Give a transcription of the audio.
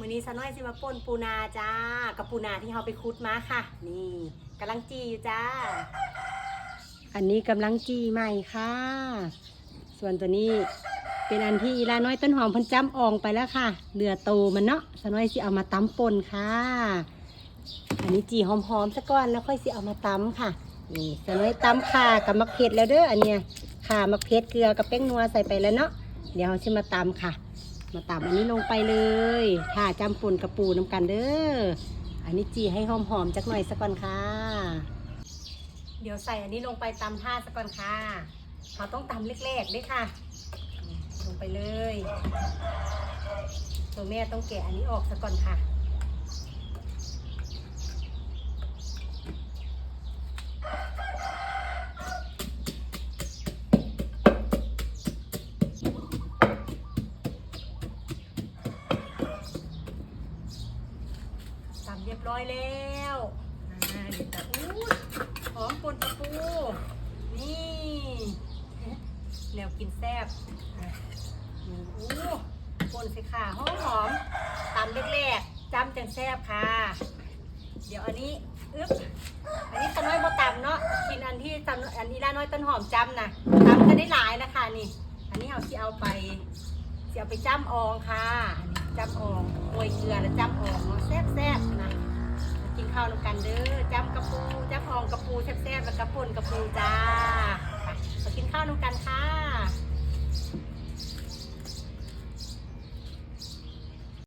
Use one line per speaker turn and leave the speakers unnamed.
มือนี้สะน้อยสิมาป่นปูนาจ้า กับปูนาที่เราไปคุดมาค่ะ นี่กำลังจีอยู่จ้า อันนี้กำลังจีใหม่ค่ะ ส่วนตัวนี้เป็นอันที่อีลาน้อยต้นหอมพันจ้ำอองไปแล้วค่ะ เหลือโตมันเนาะสะน้อยสิเอามาตำป่นค่ะ อันนี้จีหอมๆซะก่อนแล้วค่อยสิเอามาตำค่ะ นี่สะน้อยตำข่ากับมะเขือแล้วเด้ออันเนี้ยข่ามะเขือเกลือกับแป้งนัวใส่ไปแล้วเนาะ เดี๋ยวเราจะมาตำค่ะ มาตำอันนี้ลงไปเลยค่ะจำปุ่นกระปูน้ำกันเด้อ อันนี้จีให้หอมๆจักหน่อยสักก่อนค่ะ เดี๋ยวใส่อันนี้ลงไปตำท่าสักก่อนค่ะเราต้องตำเล็กๆด้วยค่ะ ลงไปเลย ตัวแม่ต้องแกะอันนี้ออกสักก่อนค่ะ ตำเรียบร้อยแล้วอ่าเดี๋ยวจะอู้หอมปนตะปู นี่แนวกินแซ่บอะอู้ปนสิค่ะหอมหอมตำเล็กๆจำจังแซ่บค่ะ เดี๋ยวอันนี้อึ๊บอันนี้ตะน้อยบ่ตำเนาะกินอันที่ตำอันนี้ละน้อยต้นหอมจำนะตำกันได้หลายนะคะนี่ อันนี้เอาที่เอาไปจะเอาไปจ้ำอองค่ะ จ้ำอองโรยเกลือแล้วจ้ำอองเนาะแซ่บๆนะกินข้าวนำกันเด้อจ้ำกระปูจ้ำอองกระปูแซ่บๆแล้วกระป่นกระปูจ้าไปกินข้าวนำกันค่ะ